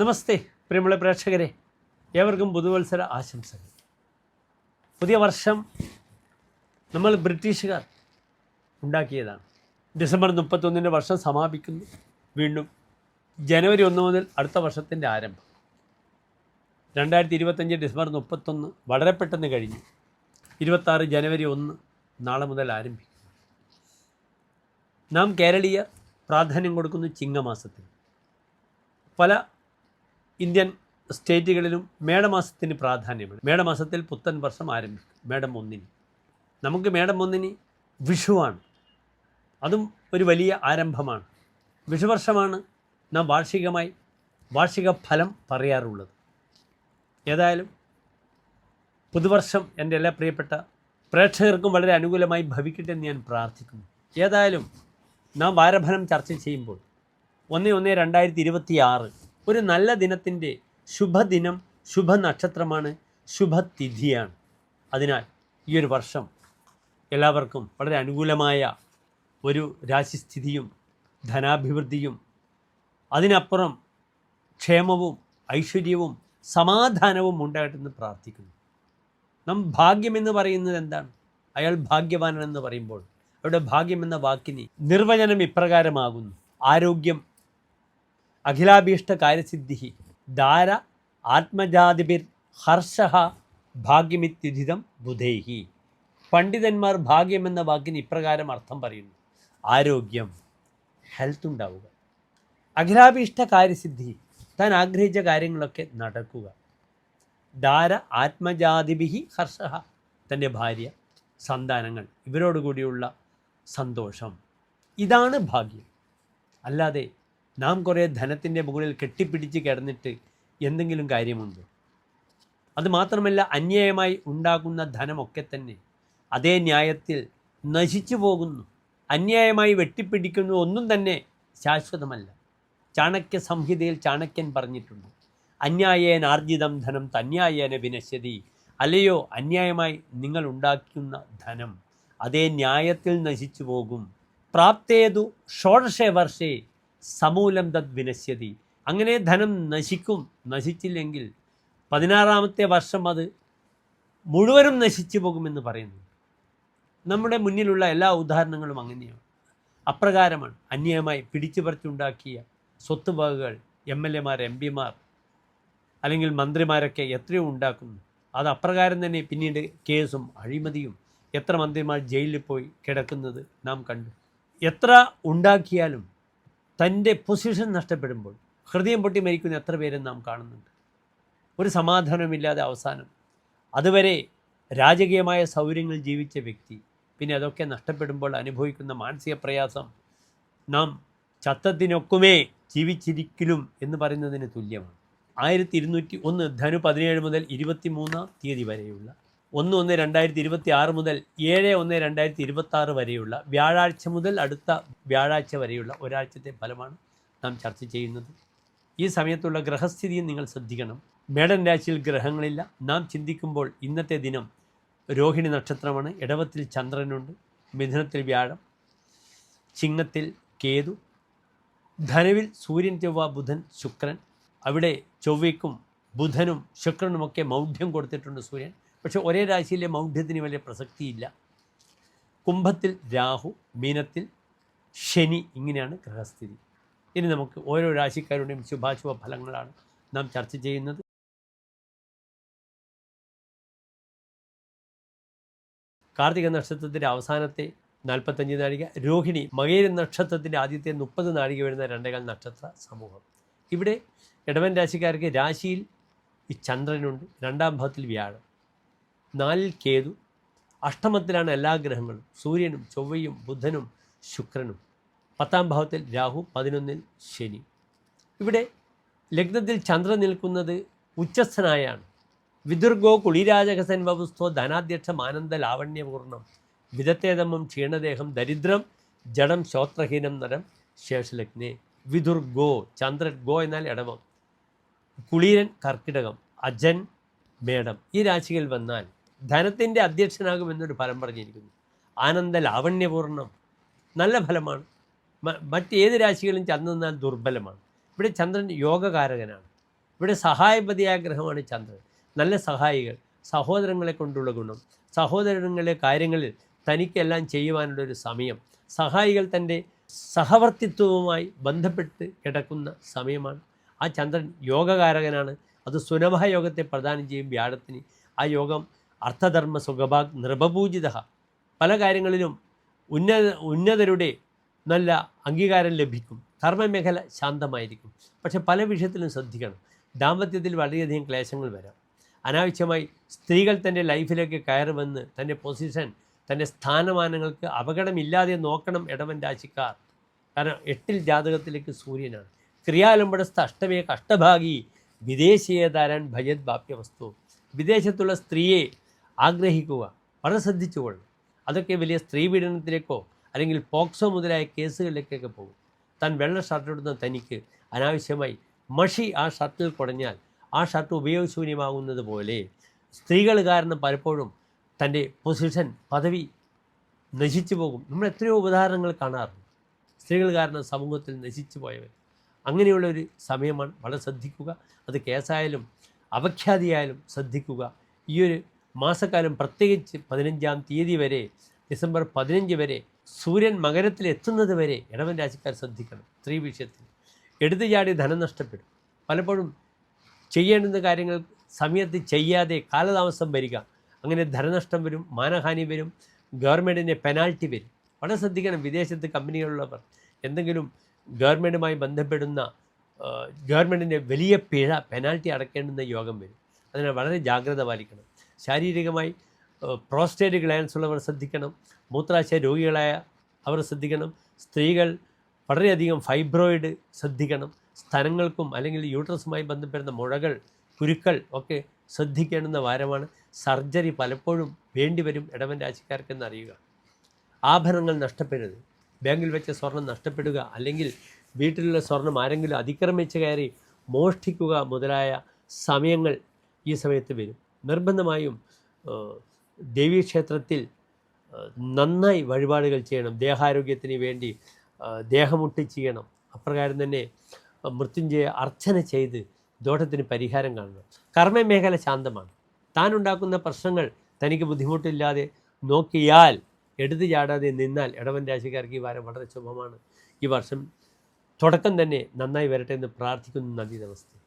നമസ്തേ പ്രിയമുള്ള പ്രേക്ഷകരെ. ഏവർക്കും പുതുവത്സര ആശംസകൾ. പുതിയ വർഷം നമ്മൾ ബ്രിട്ടീഷുകാർ ഉണ്ടാക്കിയതാണ്. ഡിസംബർ മുപ്പത്തൊന്നിന്റെ വർഷം സമാപിക്കുന്നു. വീണ്ടും ജനുവരി ഒന്ന് മുതൽ അടുത്ത വർഷത്തിന്റെ ആരംഭം. രണ്ടായിരത്തി ഇരുപത്തഞ്ച് ഡിസംബർ മുപ്പത്തൊന്ന് വളരെ പെട്ടെന്ന് കഴിഞ്ഞു. ഇരുപത്താറ് ജനുവരി ഒന്ന് നാളെ മുതൽ ആരംഭിക്കും നാം കേരളീയ പ്രാധാന്യം കൊടുക്കുന്നു ചിങ്ങമാസത്തിൽ. പല ഇന്ത്യൻ സ്റ്റേറ്റുകളിലും മേടമാസത്തിന് പ്രാധാന്യമാണ് മേടമാസത്തിൽ പുത്തൻ വർഷം ആരംഭിക്കും. മേടം ഒന്നിന്. നമുക്ക് മേടം ഒന്നിന് വിഷുവാണ്. അതും ഒരു വലിയ ആരംഭമാണ്. വിഷുവർഷമാണ് നാം വാർഷികമായി വാർഷിക ഫലം പറയാറുള്ളത്. ഏതായാലും പുതുവർഷം എന്റെ എല്ലാ പ്രിയപ്പെട്ട പ്രേക്ഷകർക്കും വളരെ അനുകൂലമായി ഭവിക്കട്ടെ എന്ന് ഞാൻ പ്രാർത്ഥിക്കുന്നു. ഏതായാലും നാം വാരഫലം ചർച്ച ചെയ്യുമ്പോൾ ഒന്ന് ഒന്ന് രണ്ടായിരത്തി ഇരുപത്തി ആറ് ഒരു നല്ല ദിനത്തിന്റെ ശുഭദിനം ശുഭനക്ഷത്രമാണ് ശുഭതിഥിയാണ്. അതിനാൽ ഈ ഒരു വർഷം എല്ലാവർക്കും വളരെ അനുകൂലമായ ഒരു രാശിസ്ഥിതിയും ധനാഭിവൃദ്ധിയും അതിനപ്പുറം ക്ഷേമവും ഐശ്വര്യവും സമാധാനവും ഉണ്ടായിട്ടെന്ന് പ്രാർത്ഥിക്കുന്നു. നാം ഭാഗ്യമെന്ന് പറയുന്നത് എന്താണ്? അയാൾ ഭാഗ്യവാനെന്ന് പറയുമ്പോൾ അവിടെ ഭാഗ്യമെന്ന വാക്കിന് നിർവചനം ഇപ്രകാരമാകുന്നു. ആരോഗ്യം അഖിലാഭീഷ്ട കാര്യസിദ്ധി ധാര ആത്മജാതിബിർ ഹർഷ ഭാഗ്യമിത്യുധിതം ബുധേഹി. പണ്ഡിതന്മാർ ഭാഗ്യം എന്ന വാക്കിന് ഇപ്രകാരം അർത്ഥം പറയുന്നു. ആരോഗ്യം ഹെൽത്ത് ഉണ്ടാവുക. അഖിലാഭീഷ്ട കാര്യസിദ്ധി താൻ ആഗ്രഹിച്ച കാര്യങ്ങളൊക്കെ നടക്കുക. ദാര ആത്മജാതിബിഹി ഹർഷ തന്റെ ഭാര്യ സന്താനങ്ങൾ ഇവരോടുകൂടിയുള്ള സന്തോഷം. ഇതാണ് ഭാഗ്യം. അല്ലാതെ നാം കുറേ ധനത്തിന്റെ മുകളിൽ കെട്ടിപ്പിടിച്ച് കിടന്നിട്ട് എന്തെങ്കിലും കാര്യമുണ്ടോ? അത് മാത്രമല്ല അന്യായമായി ഉണ്ടാകുന്ന ധനമൊക്കെ തന്നെ അതേ ന്യായത്തിൽ നശിച്ചു പോകുന്നു. അന്യായമായി വെട്ടിപ്പിടിക്കുന്നു ഒന്നും തന്നെ ശാശ്വതമല്ല. ചാണക്യ സംഹിതയിൽ ചാണക്യൻ പറഞ്ഞിട്ടുണ്ട് അന്യായേന ആർജിതം ധനം തന്യായേന വിനശ്യതി. അല്ലയോ അന്യായമായി നിങ്ങൾ ഉണ്ടാക്കുന്ന ധനം അതേ ന്യായത്തിൽ നശിച്ചു പോകും. പ്രാപ്തേതു ഷോഡശേ വർഷേ സമൂലം തദ് വിനശ്യതി. അങ്ങനെ ധനം നശിക്കും. നശിച്ചില്ലെങ്കിൽ പതിനാറാമത്തെ വർഷം അത് മുഴുവനും നശിച്ചു പോകുമെന്ന് പറയുന്നു. നമ്മുടെ മുന്നിലുള്ള എല്ലാ ഉദാഹരണങ്ങളും അങ്ങനെയാണ്. അപ്രകാരമാണ്. അന്യായമായി പിടിച്ചു പറിച്ചുണ്ടാക്കിയ സ്വത്ത് വകകൾ എം എൽ എമാർ എം പിമാർ അല്ലെങ്കിൽ മന്ത്രിമാരൊക്കെ എത്രയോ ഉണ്ടാക്കുന്നു. അത് അപ്രകാരം തന്നെ പിന്നീട് കേസും അഴിമതിയും എത്ര മന്ത്രിമാർ ജയിലിൽ പോയി കിടക്കുന്നത് നാം കണ്ടു. എത്ര ഉണ്ടാക്കിയാലും തന്റെ പൊസിഷൻ നഷ്ടപ്പെടുമ്പോൾ ഹൃദയം പൊട്ടി മരിക്കുന്ന എത്ര പേരും നാം കാണുന്നുണ്ട്? ഒരു സമാധാനമില്ലാതെ അവസാനം. അതുവരെ രാജകീയമായ സൗകര്യങ്ങൾ ജീവിച്ച വ്യക്തി പിന്നെ അതൊക്കെ നഷ്ടപ്പെടുമ്പോൾ അനുഭവിക്കുന്ന മാനസിക പ്രയാസം നാം ചത്തത്തിനൊക്കുമേ ജീവിച്ചിരിക്കലും എന്ന് പറയുന്നതിന് തുല്യമാണ്. ആയിരത്തി ഇരുന്നൂറ്റി ഒന്ന് ധനു പതിനേഴ് മുതൽ ഇരുപത്തി മൂന്നാം തീയതി വരെയുള്ള ഒന്ന് ഒന്ന് രണ്ടായിരത്തി ഇരുപത്തി ആറ് മുതൽ ഏഴ് ഒന്ന് രണ്ടായിരത്തി ഇരുപത്തി ആറ് വരെയുള്ള വ്യാഴാഴ്ച മുതൽ അടുത്ത വ്യാഴാഴ്ച വരെയുള്ള ഒരാഴ്ചത്തെ ഫലമാണ് നാം ചർച്ച ചെയ്യുന്നത്. ഈ സമയത്തുള്ള ഗ്രഹസ്ഥിതിയും നിങ്ങൾ ശ്രദ്ധിക്കണം. മേടൻ രാശിയിൽ ഗ്രഹങ്ങളില്ല. നാം ചിന്തിക്കുമ്പോൾ ഇന്നത്തെ ദിനം രോഹിണി നക്ഷത്രമാണ്. ഇടവത്തിൽ ചന്ദ്രനുണ്ട്. മിഥുനത്തിൽ വ്യാഴം. ചിങ്ങത്തിൽ കേതു. ധനുവിൽ സൂര്യൻ ചൊവ്വ ബുധൻ ശുക്രൻ. അവിടെ ചൊവ്വയ്ക്കും ബുധനും ശുക്രനുമൊക്കെ മൗഢ്യം കൊടുത്തിട്ടുണ്ട് സൂര്യൻ. പക്ഷേ ഒരേ രാശിയിലെ മൗഢ്യത്തിന് വലിയ പ്രസക്തിയില്ല. കുംഭത്തിൽ രാഹു മീനത്തിൽ ശനി ഇങ്ങനെയാണ് ഗ്രഹസ്ഥിതി. ഇനി നമുക്ക് ഓരോ രാശിക്കാരുടെയും ശുഭാശുഭ ഫലങ്ങളാണ് നാം ചർച്ച ചെയ്യുന്നത്. കാർത്തിക നക്ഷത്രത്തിന്റെ അവസാനത്തെ നാൽപ്പത്തഞ്ച് നാഴിക രോഹിണി മകേര നക്ഷത്രത്തിന്റെ ആദ്യത്തെ മുപ്പത് നാഴിക വരുന്ന രണ്ടേകാൽ നക്ഷത്ര സമൂഹം. ഇവിടെ ഇടവൻ രാശിക്കാർക്ക് രാശിയിൽ ഈ ചന്ദ്രനുണ്ട് രണ്ടാം ഭാവത്തിൽ വ്യാഴം. നാലിൽ കേതു അഷ്ടമത്തിലാണ് എല്ലാ ഗ്രഹങ്ങളും സൂര്യനും ചൊവ്വയും ബുധനും ശുക്രനും. പത്താം ഭാവത്തിൽ രാഹു പതിനൊന്നിൽ ശനി. ഇവിടെ ലഗ്നത്തിൽ ചന്ദ്രൻ നിൽക്കുന്നത് ഉച്ചസ്ഥനായാണ്. വിദുർഗോ കുളിരാജകസൻ വപുസ്ഥോ ധനാധ്യക്ഷം ആനന്ദ ലാവണ്യപൂർണം. വിദത്തേതമം ക്ഷീണദേഹം ദരിദ്രം ജഡം ശ്രോത്രഹീനം നരം ശേഷലഗ്നെ. വിദുർഗോ ചന്ദ്രൻ ഗോ എന്നാൽ ഇടവം കുളീരൻ കർക്കിടകം അജൻ മേടം. ഈ രാശികൾ വന്നാൽ ധനത്തിന്റെ അധ്യക്ഷനാകുമെന്നൊരു ഫലം പറഞ്ഞിരിക്കുന്നു. ആനന്ദ ലാവണ്യപൂർണം നല്ല ഫലമാണ്. മറ്റ് മറ്റേത് രാശികളും ചന്ദ്രൻ നിന്നാൽ ദുർബലമാണ്. ഇവിടെ ചന്ദ്രൻ യോഗകാരകനാണ്. ഇവിടെ സഹായപതിയായ ഗ്രഹമാണ് ചന്ദ്രൻ. നല്ല സഹായികൾ സഹോദരങ്ങളെ കൊണ്ടുള്ള ഗുണം സഹോദരങ്ങളെ കാര്യങ്ങളിൽ തനിക്കെല്ലാം ചെയ്യുവാനുള്ളൊരു സമയം സഹായികൾ തന്റെ സഹവർത്തിത്വവുമായി ബന്ധപ്പെട്ട് കിടക്കുന്ന സമയമാണ്. ആ ചന്ദ്രൻ യോഗകാരകനാണ്. അത് സുലഭ യോഗത്തെ പ്രദാനം ചെയ്യും വ്യാഴത്തിന്. ആ യോഗം അർത്ഥധർമ്മ സുഖഭാഗ് നൃപപൂജിത പല കാര്യങ്ങളിലും ഉന്നത ഉന്നതരുടെ നല്ല അംഗീകാരം ലഭിക്കും. കർമ്മമേഖല ശാന്തമായിരിക്കും. പക്ഷെ പല വിഷയത്തിലും ശ്രദ്ധിക്കണം. ദാമ്പത്യത്തിൽ വളരെയധികം ക്ലേശങ്ങൾ വരാം. അനാവശ്യമായി സ്ത്രീകൾ തന്റെ ലൈഫിലേക്ക് കയറി വന്ന് തന്റെ പൊസിഷൻ തന്റെ സ്ഥാനമാനങ്ങൾക്ക് അപകടമില്ലാതെ നോക്കണം ഇടവൻ രാശിക്കാർ. കാരണം എട്ടിൽ ജാതകത്തിലേക്ക് സൂര്യനാണ്. ക്രിയാലംബടസ്ഥ അഷ്ടമേ കഷ്ടഭാഗി വിദേശീയ താരാൻ ഭയത് ബാപ്യവസ്തു വിദേശത്തുള്ള സ്ത്രീയെ ആഗ്രഹിക്കുക വളരെ ശ്രദ്ധിച്ചുകൊള്ളു അതൊക്കെ വലിയ സ്ത്രീ പീഡനത്തിലേക്കോ അല്ലെങ്കിൽ പോക്സോ മുതലായ കേസുകളിലേക്കൊക്കെ പോകും. താൻ വെള്ള ഷർട്ട് ഇടുന്ന തനിക്ക് അനാവശ്യമായി മഷി ആ ഷർട്ടിൽ കുടഞ്ഞാൽ ആ ഷർട്ട് ഉപയോഗശൂന്യമാകുന്നത് പോലെ സ്ത്രീകൾ കാരണം പലപ്പോഴും തന്റെ പൊസിഷൻ പദവി നശിച്ചു പോകും. നമ്മൾ എത്രയോ ഉദാഹരണങ്ങൾ കാണാറുണ്ട്. സ്ത്രീകൾ കാരണം സമൂഹത്തിൽ നശിച്ചു പോയവർ. അങ്ങനെയുള്ള ഒരു സമയമാണ്. വളരെ ശ്രദ്ധിക്കുക. അത് കേസായാലും അപഖ്യാതിയായാലും ശ്രദ്ധിക്കുക. ഈ ഒരു മാസക്കാലം പ്രത്യേകിച്ച് പതിനഞ്ചാം തീയതി വരെ ഡിസംബർ പതിനഞ്ച് വരെ സൂര്യൻ മകരത്തിൽ എത്തുന്നത് വരെ ഇടവൻ രാശിക്കാർ ശ്രദ്ധിക്കണം സ്ത്രീ വിഷയത്തിൽ. എടുത്തു ചാടി ധനം നഷ്ടപ്പെടും. പലപ്പോഴും ചെയ്യേണ്ടുന്ന കാര്യങ്ങൾ സമയത്ത് ചെയ്യാതെ കാലതാമസം വരിക. അങ്ങനെ ധനനഷ്ടം വരും മാനഹാനി വരും ഗവൺമെന്റിന്റെ പെനാൽറ്റി വരും. വളരെ ശ്രദ്ധിക്കണം വിദേശത്ത് കമ്പനികളുള്ളവർ എന്തെങ്കിലും ഗവൺമെന്റുമായി ബന്ധപ്പെടുന്ന ഗവൺമെന്റിന്റെ വലിയ പിഴ പെനാൽറ്റി അടക്കേണ്ടുന്ന യോഗം വരും. അതിനാൽ വളരെ ജാഗ്രത പാലിക്കണം. ശാരീരികമായി പ്രോസ്റ്റേറ്റ് ഗ്ലാൻസ് ഉള്ളവർ ശ്രദ്ധിക്കണം. മൂത്രാശയ രോഗികളായ അവർ ശ്രദ്ധിക്കണം. സ്ത്രീകൾ വളരെയധികം ഫൈബ്രോയിഡ് ശ്രദ്ധിക്കണം. സ്ഥലങ്ങൾക്കും അല്ലെങ്കിൽ യൂട്രസുമായി ബന്ധപ്പെടുന്ന മുഴകൾ കുരുക്കൾ ഒക്കെ ശ്രദ്ധിക്കേണ്ടുന്ന വാരമാണ്. സർജറി പലപ്പോഴും വേണ്ടിവരും ഇടവൻ രാശിക്കാർക്കെന്ന് അറിയുക ആഭരണങ്ങൾ നഷ്ടപ്പെടരുത്. ബാങ്കിൽ വെച്ച സ്വർണം നഷ്ടപ്പെടുക അല്ലെങ്കിൽ വീട്ടിലുള്ള സ്വർണം ആരെങ്കിലും അതിക്രമിച്ച് കയറി മോഷ്ടിക്കുക മുതലായ സമയങ്ങൾ ഈ സമയത്ത് വരും. നിർബന്ധമായും ദേവീക്ഷേത്രത്തിൽ നന്നായി വഴിപാടുകൾ ചെയ്യണം. ദേഹാരോഗ്യത്തിന് വേണ്ടി ദേഹമുട്ടി ചെയ്യണം. അപ്രകാരം തന്നെ മൃത്യുഞ്ജയ അർച്ചന ചെയ്ത് ദോഷത്തിന് പരിഹാരം കാണണം. കർമ്മ മേഖല ശാന്തമാണ്. താൻ ഉണ്ടാക്കുന്ന പ്രശ്നങ്ങൾ തനിക്ക് ബുദ്ധിമുട്ടില്ലാതെ നോക്കിയാൽ എടുത്തു ചാടാതെ നിന്നാൽ ഇടവൻ രാശിക്കാർക്ക് ഈ വാരം വളരെ ശുഭമാണ്. ഈ വർഷം തുടക്കം തന്നെ നന്നായി വരട്ടെ എന്ന് പ്രാർത്ഥിക്കുന്നു നന്ദി നമസ്തേ